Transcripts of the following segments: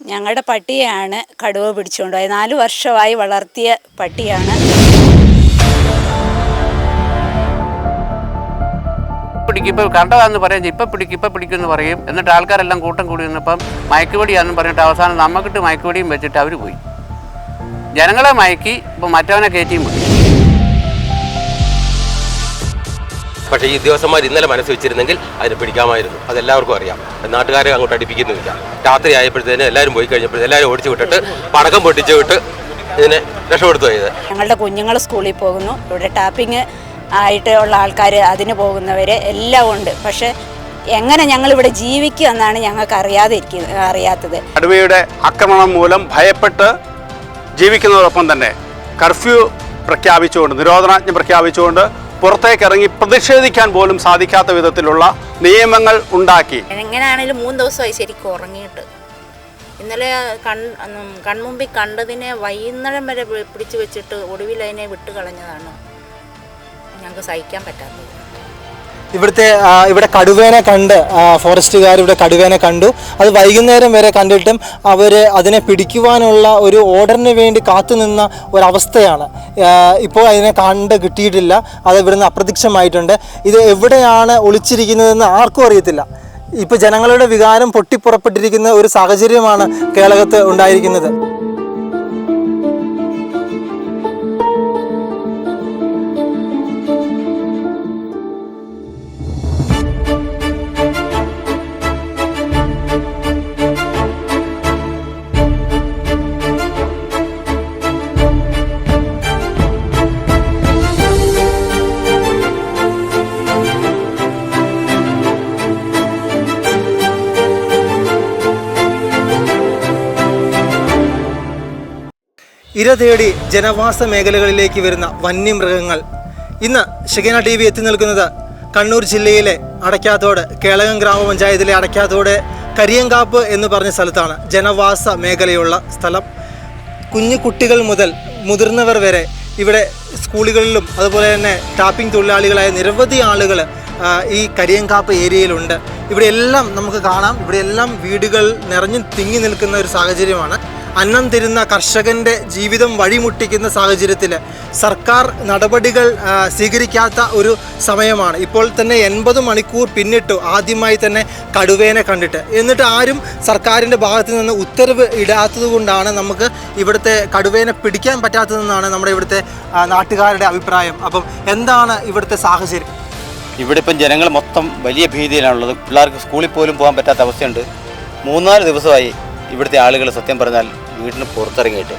ഞങ്ങളുടെ പട്ടിയാണ് കടുവ പിടിച്ചുകൊണ്ടുപോയത് നാല് വർഷമായി വളർത്തിയ പട്ടിയാണ്. പിടിക്കും കണ്ടതാന്ന് പറയും ഇപ്പം പിടിക്കും ഇപ്പം പിടിക്കുമെന്ന് പറയും. എന്നിട്ട് ആൾക്കാരെല്ലാം കൂട്ടം കൂടി നിന്നപ്പം മയക്കുപടിയാണെന്ന് പറഞ്ഞിട്ട് അവസാനം നമുക്കിട്ട് മയക്കുപടിയും വെച്ചിട്ട് അവർ പോയി. ജനങ്ങളെ മയക്കി ഇപ്പം മറ്റവനെ കയറ്റിയും പോയി പക്ഷേ ഈ ഉദ്യോഗസ്ഥന്മാർ ഇന്നലെ മനസ്സ് വെച്ചിരുന്നെങ്കിൽ അതിനെ പിടിക്കാമായിരുന്നു. അതെല്ലാവർക്കും അറിയാം. നാട്ടുകാരെ അങ്ങോട്ട് അടിപ്പിക്കുന്നുമില്ല. രാത്രി ആയപ്പോഴത്തേന് എല്ലാവരും പോയി കഴിഞ്ഞപ്പോൾ എല്ലാവരും ഓടിച്ചു വിട്ടിട്ട് പടക്കം പൊട്ടിച്ചു വിട്ട് ഇതിനെ രക്ഷപ്പെടുത്തു പോയത് ഞങ്ങളുടെ കുഞ്ഞുങ്ങൾ സ്കൂളിൽ പോകുന്നു. ഇവിടെ ടാപ്പിംഗ് ആയിട്ടുള്ള ആൾക്കാർ അതിന് പോകുന്നവർ എല്ലാം ഉണ്ട്. പക്ഷേ എങ്ങനെ ഞങ്ങൾ ഇവിടെ ജീവിക്കുക എന്നാണ് ഞങ്ങൾക്ക് അറിയാതെ അറിയാത്തത്. അടുവയുടെ ആക്രമണം മൂലം ഭയപ്പെട്ട് ജീവിക്കുന്നതോടൊപ്പം തന്നെ കർഫ്യൂ പ്രഖ്യാപിച്ചുകൊണ്ട് നിരോധനാജ്ഞ പ്രഖ്യാപിച്ചുകൊണ്ട് പുറത്തേക്ക് ഇറങ്ങി പ്രതിഷേധിക്കാൻ പോലും സാധിക്കാത്ത വിധത്തിലുള്ള നിയമങ്ങൾ ഉണ്ടാക്കി. എങ്ങനെയാണെങ്കിലും മൂന്ന് ദിവസമായി ശരിക്കും ഉറങ്ങിയിട്ട്. ഇന്നലെ കൺമുമ്പിൽ കണ്ടതിനെ വൈകുന്നേരം വരെ പിടിച്ചു വെച്ചിട്ട് ഒടുവിൽ അതിനെ വിട്ട് കളഞ്ഞതാണ് ഞങ്ങൾക്ക് സഹിക്കാൻ പറ്റാത്തത്. ഇവിടുത്തെ ഇവിടെ കടുവേനെ കണ്ട് ഫോറസ്റ്റുകാർ ഇവിടെ കടുവേനെ കണ്ടു. അത് വൈകുന്നേരം വരെ കണ്ടിട്ടും അവർ അതിനെ പിടിക്കുവാനുള്ള ഒരു ഓർഡറിന് വേണ്ടി കാത്തുനിന്ന ഒരവസ്ഥയാണ്. ഇപ്പോൾ അതിനെ കണ്ട് കിട്ടിയിട്ടില്ല. അത് ഇവിടുന്ന് അപ്രത്യക്ഷമായിട്ടുണ്ട്. ഇത് എവിടെയാണ് ഒളിച്ചിരിക്കുന്നതെന്ന് ആർക്കും അറിയത്തില്ല. ഇപ്പോൾ ജനങ്ങളുടെ വികാരം പൊട്ടിപ്പുറപ്പെട്ടിരിക്കുന്ന ഒരു സാഹചര്യമാണ് കേരളത്ത് ഉണ്ടായിരിക്കുന്നത്. ഇര തേടി ജനവാസ മേഖലകളിലേക്ക് വരുന്ന വന്യമൃഗങ്ങൾ. ഇന്ന് ഷിഗന ടി വി എത്തി നിൽക്കുന്നത് കണ്ണൂർ ജില്ലയിലെ അടയ്ക്കാത്തോട് കേളകം ഗ്രാമപഞ്ചായത്തിലെ അടയ്ക്കാത്തോട് കരിയങ്കാപ്പ് എന്ന് പറഞ്ഞ സ്ഥലത്താണ് ജനവാസ മേഖലയുള്ള സ്ഥലം. കുഞ്ഞു കുട്ടികൾ മുതൽ മുതിർന്നവർ വരെ ഇവിടെ സ്കൂളുകളിലും അതുപോലെ തന്നെ ടാപ്പിംഗ് തൊഴിലാളികളായ നിരവധി ആളുകൾ ഈ കരിയങ്കാപ്പ് ഏരിയയിലുണ്ട്. ഇവിടെയെല്ലാം നമുക്ക് കാണാം. ഇവിടെയെല്ലാം വീടുകൾ നിറഞ്ഞു തിങ്ങി നിൽക്കുന്ന ഒരു സാഹചര്യമാണ്. അന്നം തരുന്ന കർഷകന്റെ ജീവിതം വഴിമുട്ടിക്കുന്ന സാഹചര്യത്തിൽ സർക്കാർ നടപടികൾ സ്വീകരിക്കാത്ത ഒരു സമയമാണ്. ഇപ്പോൾ തന്നെ എൺപത് മണിക്കൂർ പിന്നിട്ടു ആദ്യമായി തന്നെ കടുവേനെ കണ്ടിട്ട്. എന്നിട്ട് ആരും സർക്കാരിന്റെ ഭാഗത്ത് നിന്ന് ഉത്തരവ് ഇടാത്തത് കൊണ്ടാണ് നമുക്ക് ഇവിടുത്തെ കടുവേനെ പിടിക്കാൻ പറ്റാത്തതെന്നാണ് നമ്മുടെ ഇവിടുത്തെ നാട്ടുകാരുടെ അഭിപ്രായം. അപ്പം എന്താണ് ഇവിടുത്തെ സാഹചര്യം? ഇവിടെ ഇപ്പം ജനങ്ങൾ മൊത്തം വലിയ ഭീതിയിലാണുള്ളത്. പിള്ളേർക്ക് സ്കൂളിൽ പോലും പോകാൻ പറ്റാത്ത അവസ്ഥയുണ്ട്. മൂന്നാൽ ദിവസമായി ഇവിടുത്തെ ആളുകൾ സത്യം പറഞ്ഞാൽ വീടിന് പുറത്തിറങ്ങിയിട്ട്.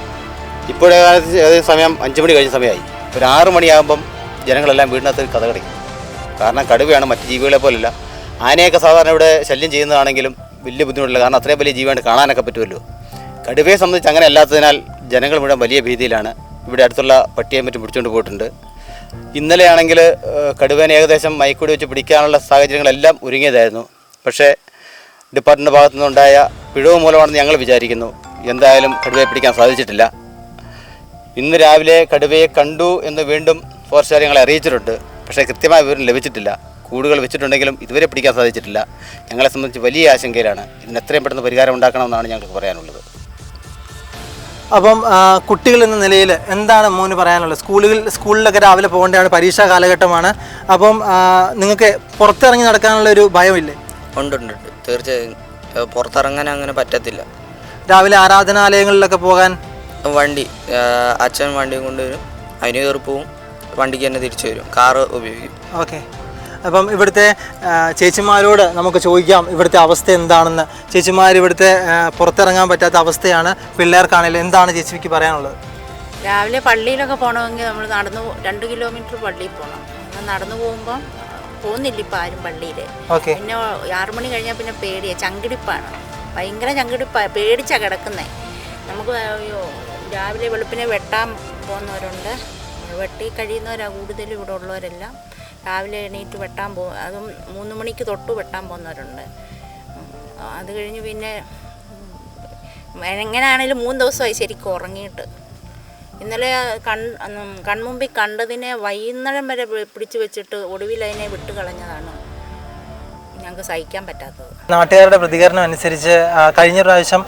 ഇപ്പോഴേ കാലത്ത് ഏകദേശം സമയം? അഞ്ച് മണി കഴിഞ്ഞ സമയമായി. ഒരു ആറ് മണിയാകുമ്പം ജനങ്ങളെല്ലാം വീടിനകത്ത് കഥ കടക്കും കാരണം കടുവയാണ് മറ്റ് ജീവികളെ പോലെയല്ല. ആനയൊക്കെ സാധാരണ ഇവിടെ ശല്യം ചെയ്യുന്നതാണെങ്കിലും വലിയ ബുദ്ധിമുട്ടില്ല. കാരണം അത്രയും വലിയ ജീവിയാണ് കാണാനൊക്കെ പറ്റുമല്ലോ. കടുവയെ സംബന്ധിച്ച് അങ്ങനെ അല്ലാത്തതിനാൽ ജനങ്ങൾ മുഴുവൻ വലിയ ഭീതിയിലാണ്. ഇവിടെ അടുത്തുള്ള പട്ടിയെ മറ്റും പിടിച്ചുകൊണ്ട് പോയിട്ടുണ്ട്. ഇന്നലെയാണെങ്കിൽ കടുവേനെ ഏകദേശം മൈക്കൂടി വെച്ച് പിടിക്കാനുള്ള സാഹചര്യങ്ങളെല്ലാം ഒരുങ്ങിയതായിരുന്നു. പക്ഷേ ഡിപ്പാർട്ട്മെന്റ് ഭാഗത്തു നിന്നുണ്ടായ പിഴവ് മൂലമാണെന്ന് ഞങ്ങൾ വിചാരിക്കുന്നു. എന്തായാലും കടുവയെ പിടിക്കാൻ സാധിച്ചിട്ടില്ല. ഇന്ന് രാവിലെ കടുവയെ കണ്ടു എന്ന് വീണ്ടും ഫോറസ്റ്റ് കാര്യങ്ങളെ അറിയിച്ചിട്ടുണ്ട്. പക്ഷേ കൃത്യമായ വിവരം ലഭിച്ചിട്ടില്ല. കൂടുകൾ വെച്ചിട്ടുണ്ടെങ്കിലും ഇതുവരെ പിടിക്കാൻ സാധിച്ചിട്ടില്ല. ഞങ്ങളെ സംബന്ധിച്ച് വലിയ ആശങ്കയിലാണ്. ഇതിന് എത്രയും പെട്ടെന്ന് പരിഹാരം ഉണ്ടാക്കണമെന്നാണ് ഞങ്ങൾക്ക് പറയാനുള്ളത്. അപ്പം കുട്ടികൾ എന്ന നിലയിൽ എന്താണ് മോന് പറയാനുള്ളത്? സ്കൂളുകൾ സ്കൂളിലൊക്കെ രാവിലെ പോകേണ്ടതാണ് പരീക്ഷാ കാലഘട്ടമാണ്. അപ്പം നിങ്ങൾക്ക് പുറത്തിറങ്ങി നടക്കാനുള്ള ഒരു ഭയമില്ലേ? ഉണ്ട് ഉണ്ട് ഉണ്ട്. തീർച്ചയായും. പുറത്തിറങ്ങാൻ അങ്ങനെ പറ്റത്തില്ല. രാവിലെ ആരാധനാലയങ്ങളിലൊക്കെ പോകാൻ? വണ്ടി അച്ഛൻ വണ്ടിയും കൊണ്ടുവരും അതിന് കയറി പോവും വണ്ടിക്ക് തന്നെ തിരിച്ചു വരും. കാറ് ഉപയോഗിക്കും. ഓക്കെ. അപ്പം ഇവിടുത്തെ ചേച്ചിമാരോട് നമുക്ക് ചോദിക്കാം ഇവിടുത്തെ അവസ്ഥ എന്താണെന്ന്. ചേച്ചിമാർ ഇവിടുത്തെ പുറത്തിറങ്ങാൻ പറ്റാത്ത അവസ്ഥയാണ്. പിള്ളേർക്കാണെങ്കിലും എന്താണ് ചേച്ചിക്ക് പറയാനുള്ളത്? രാവിലെ പള്ളിയിലൊക്കെ പോകണമെങ്കിൽ നമ്മൾ നടന്നു രണ്ട് കിലോമീറ്റർ പള്ളിയിൽ പോകണം. നടന്നു പോകുമ്പം പോകുന്നില്ല ഇപ്പം ആരും പള്ളിയിൽ. ഓക്കെ. പിന്നെ ആറു മണി കഴിഞ്ഞാൽ പിന്നെ പേടിയാണ് ചങ്കിടിപ്പാണ്. ഭയങ്കര ചങ്കിടിപ്പാ പേടിച്ചാണ് കിടക്കുന്നത് നമുക്ക് രാവിലെ വെളുപ്പിനെ വെട്ടാൻ പോകുന്നവരുണ്ട്. വെട്ടി കഴിയുന്നവരാണ് കൂടുതലും ഇവിടെ ഉള്ളവരെല്ലാം. രാവിലെ എണീറ്റ് വെട്ടാൻ പോകും അതും മൂന്ന് മണിക്ക് തൊട്ട് വെട്ടാൻ പോകുന്നവരുണ്ട്. അത് കഴിഞ്ഞ് പിന്നെ എങ്ങനെയാണേലും മൂന്ന് ദിവസമായി ശരിക്കും ഉറങ്ങിയിട്ട്. ഇന്നലെ കൺ കൺമുമ്പിൽ കണ്ടതിനെ വൈകുന്നേരം വരെ പിടിച്ചു വെച്ചിട്ട് ഒടുവിൽ അതിനെ വിട്ട് കളഞ്ഞതാണ്. ഞങ്ങൾക്ക് സഹിക്കാൻ പറ്റാത്തത്. നാട്ടുകാരുടെ പ്രതികരണം അനുസരിച്ച് കഴിഞ്ഞ പ്രാവശ്യം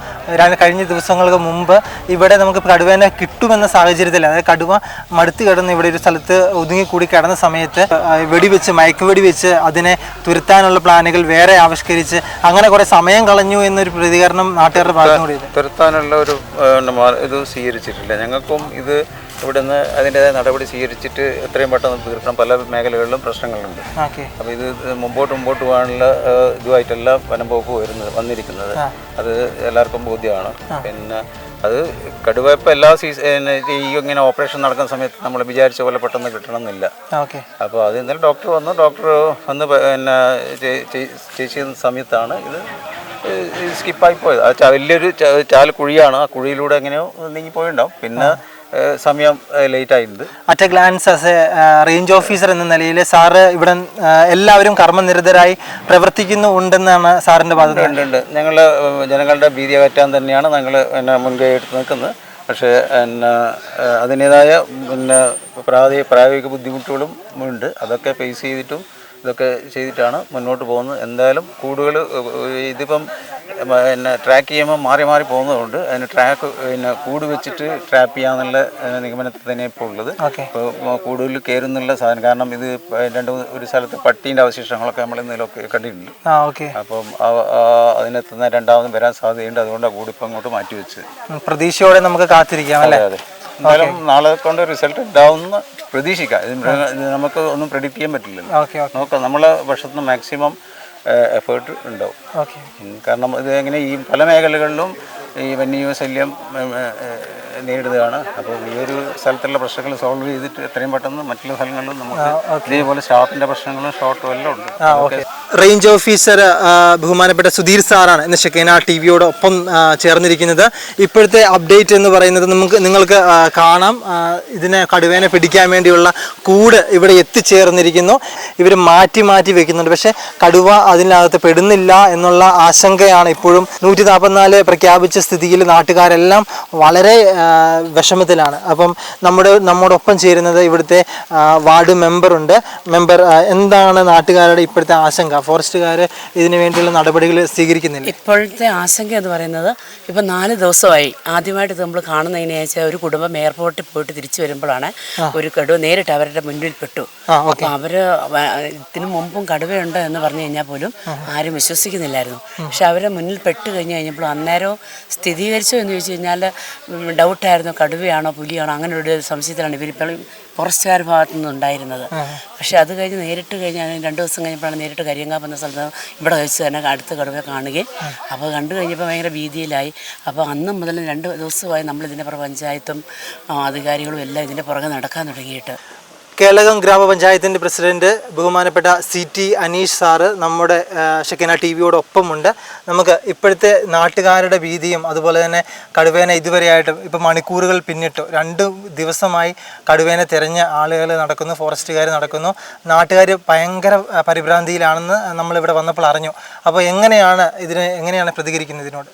കഴിഞ്ഞ ദിവസങ്ങൾക്ക് മുമ്പ് ഇവിടെ നമുക്ക് കടുവേനെ കിട്ടുമെന്ന സാഹചര്യത്തിൽ അതായത് കടുവ മടുത്ത് കിടന്ന് ഇവിടെ ഒരു സ്ഥലത്ത് ഒതുങ്ങിക്കൂടി കിടന്ന സമയത്ത് വെടിവെച്ച് മയക്കുവെടി വെച്ച് അതിനെ തുരുത്താനുള്ള പ്ലാനുകൾ വേറെ ആവിഷ്കരിച്ച് അങ്ങനെ കുറെ സമയം കളഞ്ഞു എന്നൊരു പ്രതികരണം നാട്ടുകാരുടെ ഭാഗത്തുകൂടി ഉണ്ട്. തുരത്താനുള്ള ഒരു ഇത് സ്വീകരിച്ചിട്ടില്ല. ഞങ്ങൾക്കും ഇത് ഇവിടുന്ന് അതിന്റെതായ നടപടി സ്വീകരിച്ചിട്ട് എത്രയും പെട്ടെന്ന് തീർക്കണം. പല മേഖലകളിലും പ്രശ്നങ്ങളുണ്ട്. അപ്പോൾ ഇത് മുമ്പോട്ട് മുമ്പോട്ട് പോകാനുള്ള ഇതുമായിട്ടല്ല വനം വകുപ്പ് വരുന്നത് വന്നിരിക്കുന്നത്. അത് എല്ലാവർക്കും ബോധ്യമാണ്. പിന്നെ അത് കടുവയപ്പ് എല്ലാ സീസൺ ഈ ഇങ്ങനെ ഓപ്പറേഷൻ നടക്കുന്ന സമയത്ത് നമ്മൾ വിചാരിച്ച പോലെ പെട്ടെന്ന് കിട്ടണമെന്നില്ല. ഓക്കെ. അപ്പോൾ അത് ഇന്നലെ ഡോക്ടർ വന്നു. ഡോക്ടർ വന്ന് പിന്നെ ചേ- ചേ- ചേച്ചി ചെയ്യുന്ന സമയത്താണ് ഇത് സ്കിപ്പായി പോയത്. ആ വലിയൊരു ചാൽ കുഴിയാണ്. ആ കുഴിയിലൂടെ എങ്ങനെയോ നീങ്ങി പോയിണ്ടാവും പിന്നെ സമയം ലേറ്റ് ആയിരുന്നത് at a glance as a range officer എന്ന നിലയിൽ സാറ് ഇവിടെ എല്ലാവരും കർമ്മനിരതരായി പ്രവർത്തിക്കുന്നു ഉണ്ടെന്നാണ് സാറിന്റെ ഭാഗത്ത് ഉണ്ട് ഉണ്ട് ഞങ്ങൾ ജനങ്ങളുടെ ഭീതി അകറ്റാൻ തന്നെയാണ് ഞങ്ങൾ പിന്നെ മുൻകൈ എടുത്ത് നിൽക്കുന്നത്. പക്ഷേ പിന്നെ ഏഹ്, അതിന്റേതായ പിന്നെ പ്രാദേശിക പ്രായോഗിക ബുദ്ധിമുട്ടുകളും ഉണ്ട്. അതൊക്കെ ഫേസ് ചെയ്തിട്ടും ഇതൊക്കെ ചെയ്തിട്ടാണ് മുന്നോട്ട് പോകുന്നത്. എന്തായാലും കൂടുകൾ ഇതിപ്പം പിന്നെ ട്രാക്ക് ചെയ്യുമ്പോൾ മാറി മാറി പോകുന്നതുകൊണ്ട് അതിന് ട്രാക്ക് പിന്നെ കൂട് വെച്ചിട്ട് ട്രാപ്പ് ചെയ്യാന്നുള്ള നിഗമനത്തിൽ തന്നെ ഇപ്പോൾ ഉള്ളത്. അപ്പോൾ ഇപ്പോൾ കൂടുതൽ കയറുന്നുള്ള സാധനം. കാരണം ഇത് രണ്ട് ഒരു സ്ഥലത്ത് പട്ടീന്റെ അവശിഷ്ടങ്ങളൊക്കെ നമ്മൾ ഇന്നലൊക്കെ കണ്ടിട്ടുണ്ട്. ആ ഓക്കെ. അപ്പം അതിനെത്തുന്ന രണ്ടാമതും വരാൻ സാധ്യതയുണ്ട്. അതുകൊണ്ടാണ് കൂടിപ്പം അങ്ങോട്ട് മാറ്റി വെച്ചത്. പ്രതീക്ഷയോടെ നമുക്ക് കാത്തിരിക്കാം അല്ലേ? അതെ. എന്തായാലും നാളെ കൊണ്ട് റിസൾട്ട് ഉണ്ടാവുമെന്ന് പ്രതീക്ഷിക്കാം. ഇത് നമുക്ക് ഒന്നും പ്രെഡിക്റ്റ് ചെയ്യാൻ പറ്റില്ലല്ലോ. നോക്ക. നമ്മളെ വർഷത്തിന് മാക്സിമം എഫേർട്ട് ഉണ്ടാവും. ഓക്കെ കാരണം ഇത് എങ്ങനെ ഈ പല മേഖലകളിലും ഈ വന്യജീവ ശല്യം നേരിടുകയാണ്. അപ്പോൾ ഈ ഒരു സ്ഥലത്തുള്ള പ്രശ്നങ്ങൾ സോൾവ് ചെയ്തിട്ട് എത്രയും പെട്ടെന്ന് മറ്റുള്ള സ്ഥലങ്ങളിലും നമുക്ക് ഇതേപോലെ സ്റ്റാഫിന്റെ പ്രശ്നങ്ങളും ഷോർട്ടും എല്ലാം ഉണ്ട്. റേഞ്ച് ഓഫീസർ ബഹുമാനപ്പെട്ട സുധീർ സാറാണ് ഇന്ന് ഷെക്കേന ടി വിയോടൊപ്പം ചേർന്നിരിക്കുന്നത്. ഇപ്പോഴത്തെ അപ്ഡേറ്റ് എന്ന് പറയുന്നത് നമുക്ക് നിങ്ങൾക്ക് കാണാം. ഇതിനെ കടുവേനെ പിടിക്കാൻ വേണ്ടിയുള്ള കൂട് ഇവിടെ എത്തിച്ചേർന്നിരിക്കുന്നു. ഇവർ മാറ്റി മാറ്റി വെക്കുന്നുണ്ട്. പക്ഷേ കടുവ അതിനകത്ത് പെടുന്നില്ല എന്നുള്ള ആശങ്കയാണ് ഇപ്പോഴും. നൂറ്റി നാൽപ്പത്തിനാല് പ്രഖ്യാപിച്ച സ്ഥിതിയിൽ നാട്ടുകാരെല്ലാം വളരെ വിഷമത്തിലാണ്. അപ്പം നമ്മുടെ നമ്മോടൊപ്പം ചേരുന്നത് ഇവിടുത്തെ വാർഡ് മെമ്പറുണ്ട്. മെമ്പർ എന്താണ് നാട്ടുകാരുടെ ഇപ്പോഴത്തെ ആശങ്ക? ഫോറസ്റ്റുകാർ ഇതിനു വേണ്ടിയുള്ള നടപടികൾ സ്വീകരിക്കുന്നില്ല. ഇപ്പോഴത്തെ ആശങ്ക എന്ന് പറയുന്നത് ഇപ്പം നാല് ദിവസമായി ആദ്യമായിട്ട് നമ്മൾ കാണുന്നതിനെ വെച്ചാൽ ഒരു കുടുംബം എയർപോർട്ടിൽ പോയിട്ട് തിരിച്ചു വരുമ്പോഴാണ് ഒരു കടുവ നേരിട്ട് അവരുടെ മുന്നിൽ പെട്ടു. അപ്പം അവർ ഇതിനു മുമ്പും കടുവയുണ്ട് എന്ന് പറഞ്ഞു കഴിഞ്ഞാൽ പോലും ആരും വിശ്വസിക്കുന്നില്ലായിരുന്നു. പക്ഷെ അവരെ മുന്നിൽ പെട്ട് കഴിഞ്ഞ് കഴിഞ്ഞപ്പോൾ അന്നേരം സ്ഥിരീകരിച്ചു എന്ന് ചോദിച്ചു കഴിഞ്ഞാൽ ഡൗട്ടായിരുന്നു കടുവയാണോ പുലിയാണോ? അങ്ങനെ ഒരു സംശയത്തിലാണ് ഇവരിപ്പോൾ ഫോറസ്റ്റുകാർ ഭാഗത്തു നിന്നുണ്ടായിരുന്നത്. പക്ഷെ അത് കഴിഞ്ഞ് നേരിട്ട് കഴിഞ്ഞ് അതിന് രണ്ട് ദിവസം കഴിഞ്ഞപ്പോഴാണ് നേരിട്ട് കരിയങ്കാവ് എന്ന സ്ഥലത്ത് ഇവിടെ വെച്ച് തന്നെ അടുത്ത കടുവയെ കാണുകയും. അപ്പോൾ കണ്ടു കഴിഞ്ഞപ്പോൾ ഭയങ്കര ഭീതിയിലായി. അപ്പോൾ അന്ന് മുതൽ രണ്ട് ദിവസമായി നമ്മൾ ഇതിന്റെ പഞ്ചായത്തും അധികാരികളും എല്ലാം ഇതിന്റെ പുറകെ നടക്കാൻ തുടങ്ങിയിട്ട്. കേളകം ഗ്രാമപഞ്ചായത്തിന്റെ പ്രസിഡന്റ് ബഹുമാനപ്പെട്ട സി ടി അനീഷ് സാറ് നമ്മുടെ ഷെക്കന ടി വിയോടൊപ്പമുണ്ട്. നമുക്ക് ഇപ്പോഴത്തെ നാട്ടുകാരുടെ ഭീതിയും അതുപോലെ തന്നെ കടുവേന ഇതുവരെയായിട്ടും ഇപ്പോൾ മണിക്കൂറുകൾ പിന്നിട്ടു. രണ്ട് ദിവസമായി കടുവേനെ തിരഞ്ഞ ആളുകൾ നടക്കുന്നു ഫോറസ്റ്റുകാർ നടക്കുന്നു. നാട്ടുകാർ ഭയങ്കര പരിഭ്രാന്തിയിലാണെന്ന് നമ്മളിവിടെ വന്നപ്പോൾ അറിഞ്ഞു. അപ്പോൾ എങ്ങനെയാണ് ഇതിന് എങ്ങനെയാണ് പ്രതികരിക്കുന്നത് ഇതിനോട്?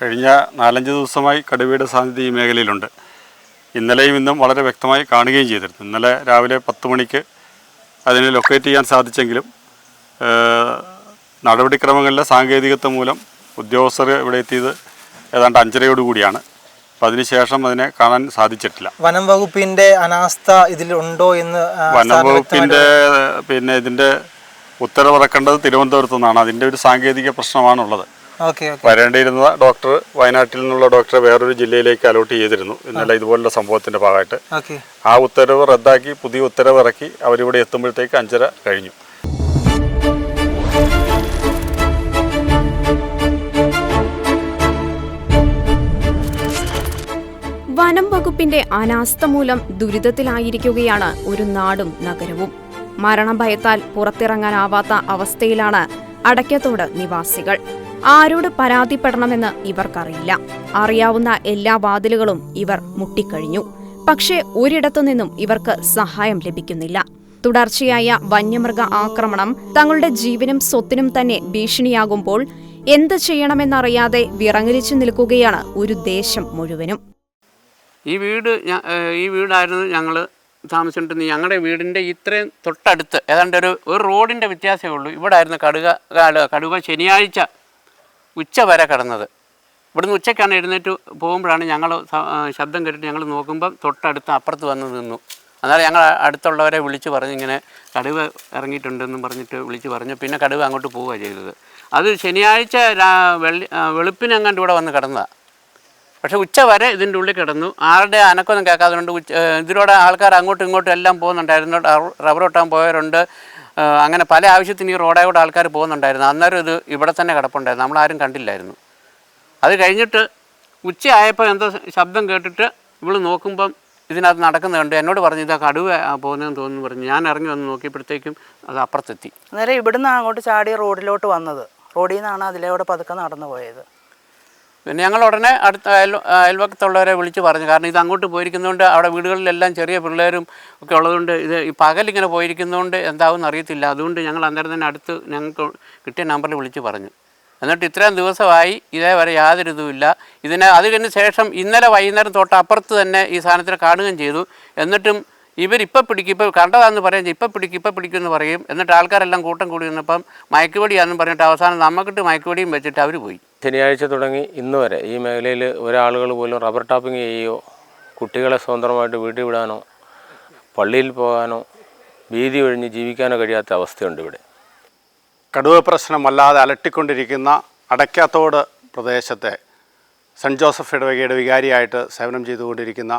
കഴിഞ്ഞ നാലഞ്ച് ദിവസമായി കടുവയുടെ സാന്നിധ്യം ഈ മേഖലയിലുണ്ട്. ഇന്നലെയും ഇന്നും വളരെ വ്യക്തമായി കാണുകയും ചെയ്തിരുന്നു. ഇന്നലെ രാവിലെ പത്ത് മണിക്ക് അതിനെ ലൊക്കേറ്റ് ചെയ്യാൻ സാധിച്ചെങ്കിലും നടപടിക്രമങ്ങളിലെ സാങ്കേതികത്വം മൂലം ഉദ്യോഗസ്ഥർ ഇവിടെ എത്തിയത് ഏതാണ്ട് അഞ്ചരയോടുകൂടിയാണ് അപ്പം അതിനുശേഷം അതിനെ കാണാൻ സാധിച്ചിട്ടില്ല. വനം വകുപ്പിന്റെ അനാസ്ഥ ഇതിലുണ്ടോ എന്ന് വനം വകുപ്പിന്റെ പിന്നെ ഇതിന്റെ ഉത്തരവിറക്കേണ്ടത് തിരുവനന്തപുരത്തു നിന്നാണ്. അതിന്റെ ഒരു സാങ്കേതിക പ്രശ്നമാണുള്ളത്. വരേണ്ടിയിരുന്ന ഡോക്ടർ വയനാട്ടിൽ നിന്നുള്ള ഡോക്ടറെ വേറൊരു ജില്ലയിലേക്ക് അലോട്ട് ചെയ്തിരുന്നു. ഇന്നലെ ഇതുപോലുള്ള സംഭവത്തിന്റെ ഭാഗമായിട്ട്. ആ ഉത്തരവ് റദ്ദാക്കി പുതിയ ഉത്തരവ് ഇറക്കി അവരിവിടെ എത്തുമ്പോഴത്തേക്ക് അഞ്ചര കഴിഞ്ഞു. വനം വകുപ്പിന്റെ അനാസ്ഥ മൂലം ദുരിതത്തിലായിരിക്കുകയാണ് ഒരു നാടും നഗരവും. മരണഭയത്താൽ പുറത്തിറങ്ങാനാവാത്ത അവസ്ഥയിലാണ് അടയ്ക്കത്തോട് നിവാസികൾ. ആരോട് പരാതിപ്പെടണമെന്ന് ഇവർക്കറിയില്ല. അറിയാവുന്ന എല്ലാ വാതിലുകളും ഇവർ മുട്ടിക്കഴിഞ്ഞു. പക്ഷേ ഒരിടത്തുനിന്നും ഇവർക്ക് സഹായം ലഭിക്കുന്നില്ല. തുടർച്ചയായ വന്യമൃഗ ആക്രമണം തങ്ങളുടെ ജീവനും സ്വത്തിനും തന്നെ ഭീഷണിയാകുമ്പോൾ എന്ത് ചെയ്യണമെന്നറിയാതെ വിറങ്ങലിച്ചു നിൽക്കുകയാണ് ഒരു ദേശം മുഴുവനും. ഈ വീട് ഈ വീടായിരുന്നു ഞങ്ങൾ താമസിച്ചിട്ടുണ്ട് ഞങ്ങളുടെ വീടിന്റെ ഇത്രയും തൊട്ടടുത്ത് ഏതാണ്ട് ഒരു ഒരു റോഡിന്റെ വ്യത്യാസമേ ഉള്ളൂ. ഇവിടെ ആയിരുന്നു കടുക കടുക ശനിയാഴ്ച ഉച്ച വരെ കിടന്നത്. ഇവിടുന്ന് ഉച്ചയ്ക്കാണ് എഴുന്നേറ്റ് പോകുമ്പോഴാണ് ഞങ്ങൾ ശബ്ദം കേട്ടിട്ട് ഞങ്ങൾ നോക്കുമ്പം തൊട്ടടുത്ത് അപ്പുറത്ത് വന്ന് നിന്നു. അന്നേരം ഞങ്ങൾ അടുത്തുള്ളവരെ വിളിച്ച് പറഞ്ഞ് ഇങ്ങനെ കടുവ ഇറങ്ങിയിട്ടുണ്ടെന്നും പറഞ്ഞിട്ട് വിളിച്ച് പറഞ്ഞു. പിന്നെ കടുവ അങ്ങോട്ട് പോവുക ചെയ്തത്. അത് ശനിയാഴ്ച വെള്ളി വെളുപ്പിനെങ്ങാണ്ട് ഇവിടെ വന്ന് കിടന്നതാണ് പക്ഷേ ഉച്ച വരെ ഇതിന്റെ ഉള്ളിൽ കിടന്നു. ആരുടെ അനക്കൊന്നും കേൾക്കാത്തതുകൊണ്ട് ഉച്ച ഏഹ് ഇതിലൂടെ ആൾക്കാർ അങ്ങോട്ടും ഇങ്ങോട്ടും എല്ലാം പോകുന്നുണ്ടായിരുന്നു. റബ്ബർ- ഒട്ടാൻ പോയവരുണ്ട്. അങ്ങനെ പല ആവശ്യത്തിന് ഈ റോഡേ കൂടെ ആൾക്കാർ പോകുന്നുണ്ടായിരുന്നു. അന്നേരം ഇത് ഇവിടെ തന്നെ കിടപ്പുണ്ടായിരുന്നു. നമ്മളാരും കണ്ടില്ലായിരുന്നു. അത് കഴിഞ്ഞിട്ട് ഉച്ചയായപ്പോൾ എന്തോ ശബ്ദം കേട്ടിട്ട് ഇവൾ നോക്കുമ്പം ഇതിനകത്ത് നടക്കുന്നത് കണ്ടു. എന്നോട് പറഞ്ഞു ഇതാ കടുവ പോകുന്നതെന്ന് തോന്നുന്നു പറഞ്ഞു. ഞാൻ ഇറങ്ങി വന്ന് നോക്കിയപ്പോഴത്തേക്കും അത് അപ്പുറത്തെത്തി. അന്നേരം ഇവിടുന്ന് അങ്ങോട്ട് ചാടി റോഡിലോട്ട് വന്നത്. റോഡിൽ നിന്നാണ് അതിലൂടെ പതുക്കെ നടന്നു പോയത്. പിന്നെ ഞങ്ങൾ ഉടനെ അടുത്ത അയൽ അയൽവക്കത്തുള്ളവരെ വിളിച്ച് പറഞ്ഞു. കാരണം ഇത് അങ്ങോട്ട് പോയിരിക്കുന്നതുകൊണ്ട് അവിടെ വീടുകളിലെല്ലാം ചെറിയ പിള്ളേരും ഒക്കെ ഉള്ളതുകൊണ്ട് ഇത് ഈ പകലിങ്ങനെ പോയിരിക്കുന്നതുകൊണ്ട് എന്താവും അറിയത്തില്ല. അതുകൊണ്ട് ഞങ്ങൾ അന്നേരം തന്നെ അടുത്ത് ഞങ്ങൾക്ക് കിട്ടിയ നമ്പറിൽ വിളിച്ച് പറഞ്ഞു. എന്നിട്ട് ഇത്രയും ദിവസമായി ഇതേവരെ യാതൊരു ഇതുമില്ല. ഇതിനെ അതിന് ശേഷം ഇന്നലെ വൈകുന്നേരം തൊട്ട് അപ്പുറത്ത് തന്നെ ഈ സാധനത്തിനെ കാണുകയും ചെയ്തു. എന്നിട്ടും ഇവരിപ്പം പിടിക്കും ഇപ്പോൾ കണ്ടതാന്ന് പറയും ഇപ്പം പിടിക്കും ഇപ്പം പിടിക്കും എന്ന് പറയും. എന്നിട്ട് ആൾക്കാരെല്ലാം കൂട്ടം കൂടി വന്നപ്പം മയക്കുപടിയാണെന്ന് പറഞ്ഞിട്ട് അവസാനം നമുക്കിട്ട് മയക്കുപടിയും വെച്ചിട്ട് അവർ പോയി. ശനിയാഴ്ച തുടങ്ങി ഇന്ന് വരെ ഈ മേഖലയിൽ ഒരാളുകൾ പോലും റബ്ബർ ടാപ്പിംഗ് ചെയ്യുകയോ കുട്ടികളെ സ്വതന്ത്രമായിട്ട് വീട്ടിൽ വിടാനോ പള്ളിയിൽ പോകാനോ ഭീതി ഒഴിഞ്ഞ് ജീവിക്കാനോ കഴിയാത്ത അവസ്ഥയുണ്ട് ഇവിടെ. കടുവ പ്രശ്നം വല്ലാതെ അലട്ടിക്കൊണ്ടിരിക്കുന്ന അടയ്ക്കാത്തോട് പ്രദേശത്തെ സെന്റ് ജോസഫ് ഇടവകയുടെ വികാരിയായിട്ട് സേവനം ചെയ്തുകൊണ്ടിരിക്കുന്ന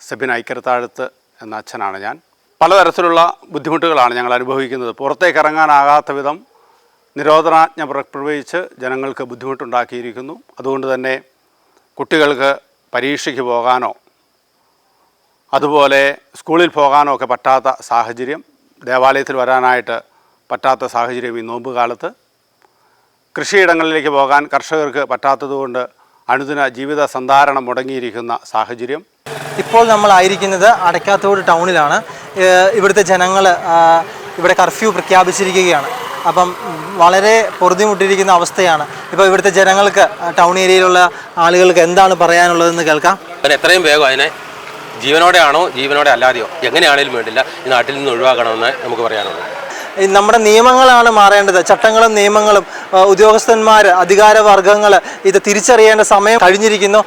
സെബിൻ ഐക്കരത്താഴത്ത് എന്ന അച്ഛനാണ് ഞാൻ. പലതരത്തിലുള്ള ബുദ്ധിമുട്ടുകളാണ് ഞങ്ങൾ അനുഭവിക്കുന്നത്. പുറത്തേക്ക് ഇറങ്ങാനാകാത്ത വിധം നിരോധനാജ്ഞ പുറപ്പെടുവിച്ച് ജനങ്ങൾക്ക് ബുദ്ധിമുട്ടുണ്ടാക്കിയിരിക്കുന്നു. അതുകൊണ്ട് തന്നെ കുട്ടികൾക്ക് പരീക്ഷയ്ക്ക് പോകാനോ അതുപോലെ സ്കൂളിൽ പോകാനോ ഒക്കെ പറ്റാത്ത സാഹചര്യം ദേവാലയത്തിൽ വരാനായിട്ട് പറ്റാത്ത സാഹചര്യം ഈ നോമ്പ് കാലത്ത്. കൃഷിയിടങ്ങളിലേക്ക് പോകാൻ കർഷകർക്ക് പറ്റാത്തതുകൊണ്ട് അനുദിന ജീവിത സന്ധാരണം മുടങ്ങിയിരിക്കുന്ന സാഹചര്യം. ഇപ്പോൾ നമ്മളായിരിക്കുന്നത് അടയ്ക്കാത്തോട് ടൗണിലാണ്. ഇവിടുത്തെ ജനങ്ങൾ ഇവിടെ കർഫ്യൂ പ്രഖ്യാപിച്ചിരിക്കുകയാണ്. അപ്പം വളരെ പൊറുതിമുട്ടിയിരിക്കുന്ന അവസ്ഥയാണ്. ഇപ്പോൾ ഇവിടുത്തെ ജനങ്ങൾക്ക് ടൗൺ ഏരിയയിലുള്ള ആളുകൾക്ക് എന്താണ് പറയാനുള്ളതെന്ന് കേൾക്കാം. എത്രയും വേഗം അതിനെ ജീവനോടെയാണോ ജീവനോടെ അല്ലാതെയോ എങ്ങനെയാണേലും വേണ്ടില്ല ഈ നാട്ടിൽ നിന്ന് ഒഴിവാക്കണമെന്ന് നമുക്ക് പറയാനുള്ളൂ. നമ്മുടെ നിയമങ്ങളാണ് മാറേണ്ടത്. ചട്ടങ്ങളും നിയമങ്ങളും ഉദ്യോഗസ്ഥന്മാർ അധികാര അധികാരവർഗങ്ങൾ ഇത് തിരിച്ചറിയേണ്ട സമയം കഴിഞ്ഞിരിക്കുന്നു.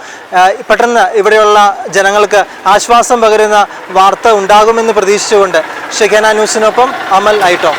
പെട്ടെന്ന് ഇവിടെയുള്ള ജനങ്ങൾക്ക് ആശ്വാസം പകരുന്ന വാർത്ത ഉണ്ടാകുമെന്ന് പ്രതീക്ഷിച്ചുകൊണ്ട് ഷെഖന ന്യൂസിനൊപ്പം അമൽ ഐട്ടോ